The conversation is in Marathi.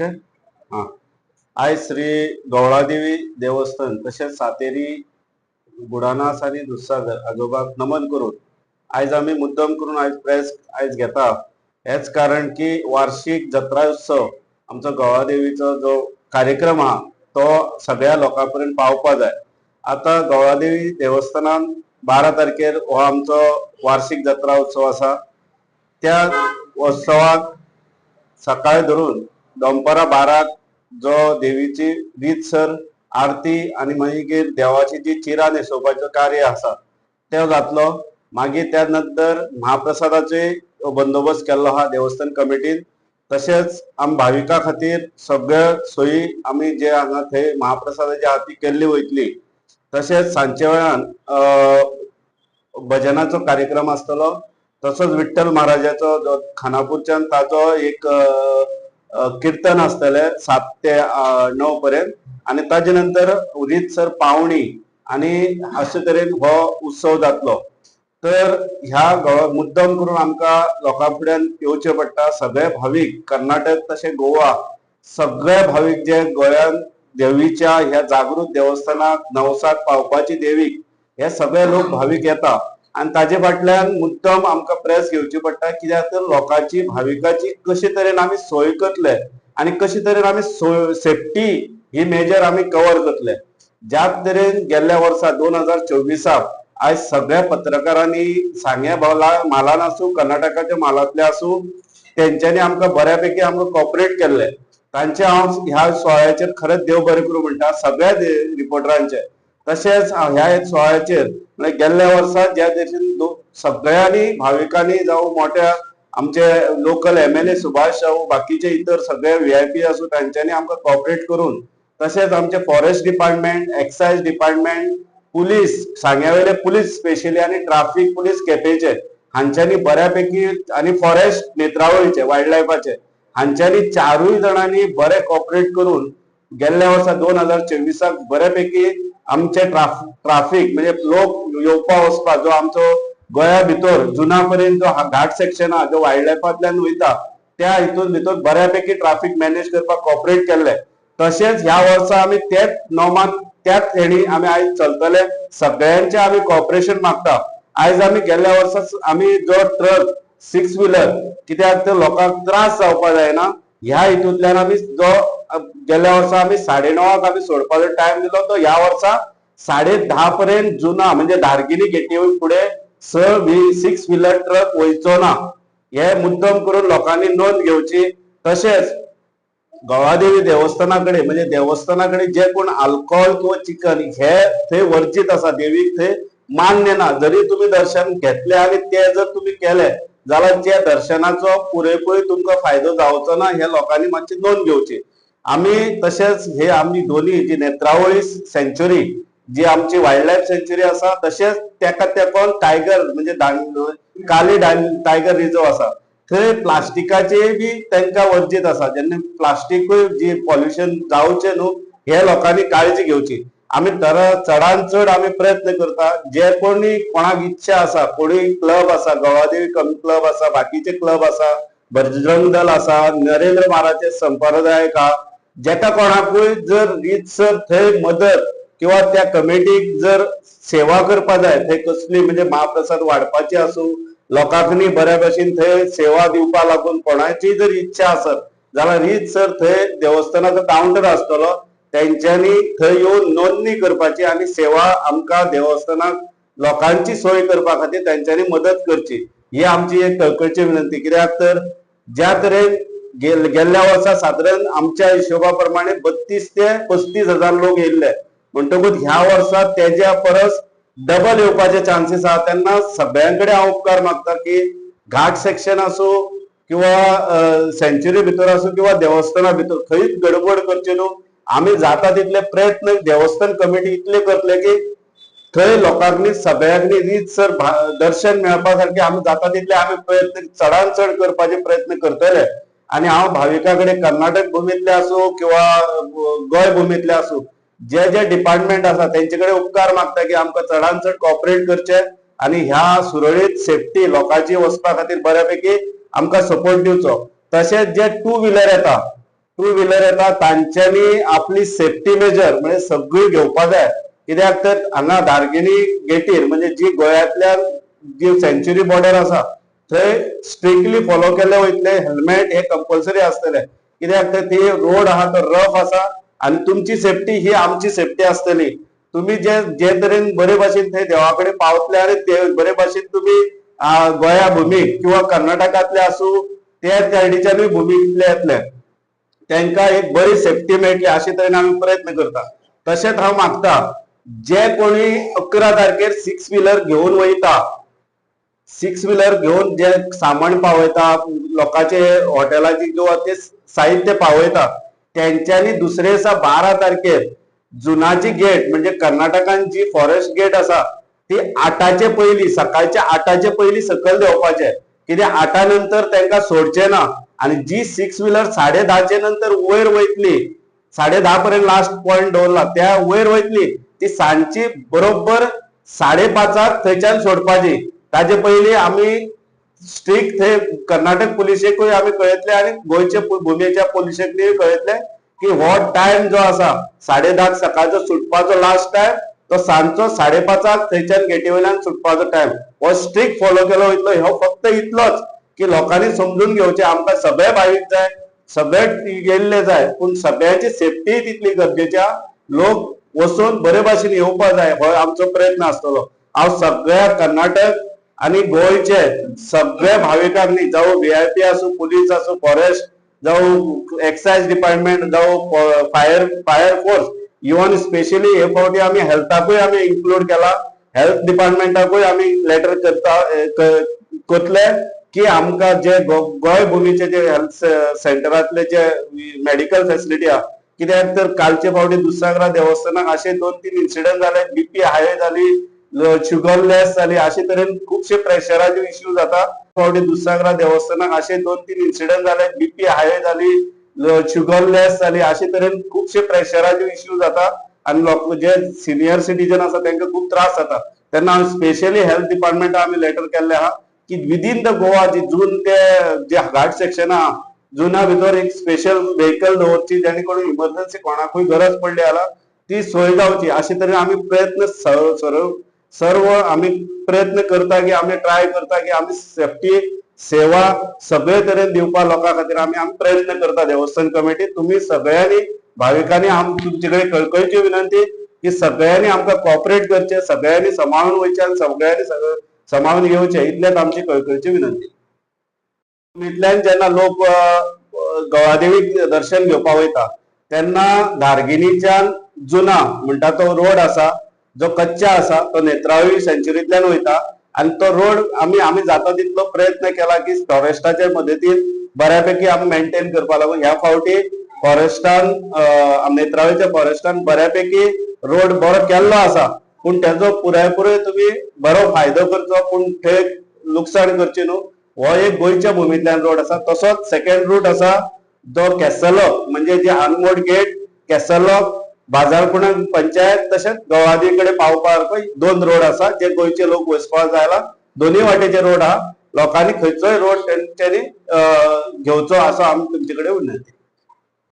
ओके हा. आयज श्री गवळादेवी देवस्थान तशेंच सातेरी बुडानास आनी दुधसागर आजोबाक नमन करून आयज आमी मुद्दम करून आयज प्रेस आयज घेता. हेच कारण की वार्षिक जत्रा उत्सव आमचो गवळादेवीचो जो कार्यक्रम आहा तो सगळ्या लोकां पर्यंत पावपा जाय आता गवळादेवी देवस्थानान बारा तारखेर हो आमचो वार्षिक जत्रा उत्सव आसा त्या उत्सवाक सकाळी धरून दनपारां बाराक जो देवीची रीतसर आरती आणि मागीर देवाची जी चिरा न्हेसोवपाचें कार्य आसा तो जातलो. मागीर त्या नंतर महाप्रसादाचे बंदोबस्त केल्लो आहा देवस्थान कमिटीन. तशेंच आम भाविकां खातीर सगळ्यो सोयी आमी जे हांगा थंय महाप्रसादाची आरती केल्ली वयतली. तशेंच सांजचे वेळान भजनाचो कार्यक्रम आसतलो. तसोच विठ्ठल महाराजाचो जो खानापूरच्यान ताचो एक कीर्तन आसतले सात ते णव पर्यंत. आणि ताजे नंतर रीतसर पावणी आणि अशे तरेन हो उत्सव जातलो. तर ह्या मुद्दम करून आमकां लोकां फुड्यान येवचें पडटा सगळे भावीक कर्नाटक तशें गोवा सगळे भावीक जे गोंयांत देवीच्या ह्या जागृत देवस्थानाक नवसाक पावपाची देवीक हे सगळे लोक भावीक येता. आणि ताजे फाटल्यान मुद्दम आमकां प्रेस घेवची पडटा. कित्याक तर लोकांची भाविकाची कशे तरेन आमी सोय करतले आणि कशे तरेन आमी सेफ्टी ही मेजर आमी कवर करतले. ज्या तरेन गेल्ल्या वर्सा दोन हजार चोवीसाक आयज सगळ्या पत्रकारांनी सांग्या भावला म्हालान आसूं कर्नाटकाच्या म्हालांतले आसूं तेंच्यांनी आमकां बऱ्यापैकी आमकां कॉपरेट केल्ले. तांचे हांव ह्या सुवाळ्याचेर खरेंच देव बरें करूं म्हणटा सगळ्या रिपोर्टरांचे तशेंच ह्या एक सुवाळ्याचेर म्हणजे गेल्ल्या वर्सा ज्या तरेन सगळ्यांनी भाविकांनी जावं मोठ्या आमचे local M L A Subhash जावं बाकीचे इतर सगळे व्ही आय पी आसूं तांच्यांनी आमकां कॉपरेट करून तशेंच आमचे forest department excise department police सांग्यावेले police specially आणि ट्राफिक पुलीस केपेचे हांच्यांनी बऱ्यापैकी आणि फॉरेस्ट नेत्रावळीचे वायल्ड लायफाचे हांच्यांनी चारूय जाणांनी बरे कॉपरेट करून गेल्ल्या वर्सा दोन हजार चोवीसाक बऱ्यापैकी आमचे ट्राफ ट्राफीक म्हणजे लोक येवपा वचपा जो आमचो गोंया भितर जुना पर्यंत जो घाट सेक्शन आहा जो वायल्ड लायफांतल्यान वयता त्या हितून भितर बऱ्यापैकी ट्राफीक मॅनेज करपाक कॉपरेट केल्ले तशेंच ह्या वर्सा आमी त्याच नॉमान त्याच हेणी आमी आयज चलतले. सगळ्यांचे आमी कॉपरेशन मागता. आयज आमी गेल्ल्या वर्सा आमी जो ट्रक सिक्स व्हिलर कित्याक तर लोकांक त्रास जावपा जायना ह्या हितूंतल्यान आमी जो गेल्या वर्षा वर्सा आमी साडे णवाक आमी सोडपाचो टायम दिलो तो ह्या वर्सा साडे धा पर्यंत जुना म्हणजे धारगिरी गेटी फुडें स सिक्स व्हीलर ट्रक वयचो ना हे मुद्दम करून लोकांनी नोंद घेवची तशेंच गवादेवी देवस्थानाकडे म्हणजे देवस्थानाकडे जे कोण अल्कोहोल किंवा चिकन हे थंय वर्जीत आसा देवीक थंय मान्य ना. जरी तुम्ही दर्शन घेतले आणि ते जर तुम्ही केले जाल्यार त्या दर्शनाचो पुरेपूर तुमकां फायदो जावचो ना हे लोकांनी मातशी नोंद घेवची आमी तशेंच हे आमी दोन्ही जी नेत्रावळी सेंच्युरी जी आमची वायल्ड लायफ सेंच्युरी आसा तशेंच तेका तेकोन टायगर म्हणजे काली टायगर रिझर्व आसा थंय प्लास्टिकाचे बी तांकां वर्जीत आसा जेन्ना प्लास्टिकूय जी पॉल्युशन जावचें न्हू हे लोकांनी काळजी घेवची आमी तर चडांत चड आमी प्रयत्न करता. जे कोणी कोणाक इच्छा आसा कोणी क्लब आसा गवादेवी कमी क्लब आसा बाकीचे क्लब आसा बजरंग दल आसा नरेंद्र महाराजचे संप्रदायक का जेका कोणाकूय जर रीतसर थंय मदत किंवा त्या कमिटीक जर सेवा करपा जाय थंय कसली म्हणजे महाप्रसाद वाडपाची आसूं लोकांनी बऱ्या भशेन थंय सेवा दिवपा लागून कोणाची जर इच्छा आसत जाल्यार रीतसर थंय देवस्थानाचो कावंटर आसतलो तेंच्यांनी थंय येवन नोंदणी करपाची आनी सेवा आमकां देवस्थानाक लोकांची सोय करपा खातीर तेंच्यांनी मदत करची. ही आमची एक कळकळीची विनंती. कित्याक तर ज्या तरेन गेल- गेल्ल्या वर्सा सादारण आमच्या हिशोबा प्रमाणे बत्तीस ते पस्तीस हजार लोक येयल्ले म्हणटकूच ह्या वर्सा तेज्या परस डबल येवपाचे चान्सीस आहा तेन्ना सगळ्यांकडे हांव उपकार मागता की घाट सेक्शन आसूं किंवा सेंच्युरी भितर आसूं किंवा देवस्थाना भितर खंयच गडबड करची न्हू आमी जाता तितले प्रयत्न देवस्थान कमिटी इतले करतले की थंय लोकांनी सगळ्यांनी रीतसर दर्शन मेळपा सारखे आमी जाता तितले आमी प्रयत्न चडान चड करपाचे प्रयत्न करतले आणि हांव भाविकाकडे कर्नाटक भूमीतले आसूं किंवा गोंय भूमीतले आसूं जे जे डिपार्टमेंट आसा तेंचे कडेन उपकार मागता की आमकां चडान चड कॉपरेट करचे आणि ह्या सुरळीत सेफ्टी लोकांची वचपा खातीर बऱ्यापैकी आमकां सपोर्ट दिवचो. तशेंच जे टू व्हिलर येता टू व्हिलर येता तांच्यांनी आपली सेफ्टी मेजर म्हणजे सगळी घेवपाक जाय. कित्याक तर हांगा धारगिणी गेटीर म्हणजे जी गोंयांतल्यान जी सेंच्युरी बॉर्डर आसा थंय स्ट्रिक्टली फॉलो केले वयतले हेल्मेट हे कंपल्सरी आसतले कित्याक तर ती? रोड आहा तो रफ आसा आनी तुमची सेफ्टी ही आमची सेफ्टी आसतली तुम्ही जे जे तरेन बरे भाशेन थंय देवा कडेन पावतले आनी ते बरे भाशेन तुमी गोंया भुमीक किंवा कर्नाटकांतले आसूं ते सायडीच्यानूय भुमीतले येतले तांकां एक बरी सेफ्टी मेळटली अशे तरेन आमी प्रयत्न करता. तशेंच हांव मागता जे कोणी अकरा तारखेर सिक्स व्हिलर घेवन वयता सिक्स व्हिलर घेवन जे सामान पावयता लोकांचे हॉटेलाची किंवा ते साहित्य पावयता त्यांच्यानी दुसरे दिसा बारा तारखेर जुनाची गेट म्हणजे कर्नाटकान जी फॉरेस्ट गेट आसा ती आठाचे पयली सकाळच्या आठाचे पयली सकयल देवपाचे. कित्याक आठा नंतर तांकां सोडचे ना. आणि जी सिक्स व्हिलर साडे धाचे नंतर वयर वयतली साडे धा पर्यंत लास्ट पॉइंट दवरला त्या वयर वयतली ती सांजची बरोबर साडे पांचाक थंयच्यान सोडपाची. ताजे पयलीं आमी स्ट्रीक थंय कर्नाटक पुलिसेकूय आमी कळयतले आणि गोंयचे पु- भुमेच्या पुलिसेकूय कळयतले की हो टायम जो आसा साडे धाक सकाळचो सुटपाचो लास्ट टायम तो सांजचो साडे पांचाक थंयच्यान गेटी वयल्यान सुटपाचो टायम हो स्ट्रिक्ट फॉलो केलो वयतलो हो फक्त इतलोच की लोकांनी समजून घेवचे. आमकां सगळे भावीक जाय सगळे गेल्ले जाय पूण सगळ्यांची सेफ्टी तितली गरजेची लोक वचून बरे भाशेन येवपा जाय हो आमचो प्रयत्न आसतलो. हांव सगळ्या कर्नाटक आणि गोंयचे सगळे भाविकांनी जावं व्हीआयपी आसूं पुलीस आसूं फॉरेस्ट जावं एक्सायज डिपार्टमेंट जावं fire fire force even specially हे फावटी आमी हेल्थाकूय आमी इन्क्लूड केला. हेल्थ डिपार्टमेंटाकूय आमी लेटर करता करतले की आमकां जे गोंय भुमीचे जे हेल्थ सेंटरांतले जे मेडिकल फेसिलिटी आहा कित्याक तर कालचे फावटी दुसागरा देवस्थानाक अशे दोन तीन इन्सिडंट जाले बीपी हाय जाली शुगरलेस लेस जाली अशे तरेन खुबशे प्रेशराचे इश्यू जाता फावटी दुसागरा देवस्थानाक अशे दोन तीन इन्सिडंट जाले बीपी हाय जाली शुगरलेस जाली अशे तरेन खुबशे प्रेशराचे इश्यू जाता आनी लोक जे सिनियर सिटीजन आसा तांकां खूब त्रास जाता तेन्ना हांव स्पेशली हेल्थ डिपार्टमेंटा आमी लेटर केल्ले आहा की विदीन द गोवा जी जून ते जे घाट सेक्शन आहा जुना भितर एक स्पेशल व्हेकल दवरची जेणे करून इमर्जन्सी कोणाकूय गरज पडली जाल्यार ती सोय जावची अशे तरेन आमी प्रयत्न सर्व सर्व आम्ही आमी प्रयत्न करता की आमी ट्राय करता की आमी सेफ्टी सेवा सगळे तरेन दिवपा लोकां खातीर आमी आमी प्रयत्न करता देवस्थान कमिटी तुमी सगळ्यांनी भाविकांनी आम तुमचे कडेन कळकळीची विनंती की सगळ्यांनी आमकां कॉपरेट करचे सगळ्यांनी सांबाळून वयचे आनी सगळ्यांनी सगळं सांबाळून येवचे इतलेंच आमची कळकळीची विनंती. इतल्यान जेन्ना लोक गवादेवीक दर्शन घेवपा वयता तेन्ना धारगिणीच्यान जुना म्हणटा तो रोड आसा जो कच्चा आसा तो नेत्रावळी सेंच्युरींतल्यान वयता आनी तो रोड आमी आमी जाता तितलो प्रयत्न केला की फॉरेस्टाच्या मदतीन बऱ्यापैकी आमी मेंटेन करपा लागून ह्या फावटी फॉरेस्टान नेत्रावळीच्या फॉरेस्टान बऱ्यापैकी रोड बरो केल्लो आसा. पूण तेजो पुरायपुरय तुमी बरो फायदो करचो पूण थंय लुकसाण करची न्हू. हो एक गोंयच्या भुमींतल्यान रोड आसा. तसोच सेकंड रूट आसा जो केसलो म्हणजे जे आनमोड गेट केसलो बाजारकुणा पंचायत तशेंच गवादी कडेन पावपाक दोन रोड आसा जे गोंयचे लोक वचपाक जायला दोन्ही वाटेचे रोड आहा लोकांनी खंयचोय रोड तेंच्यांनी घेवचो आसा आमी तुमचे कडेन विनंती.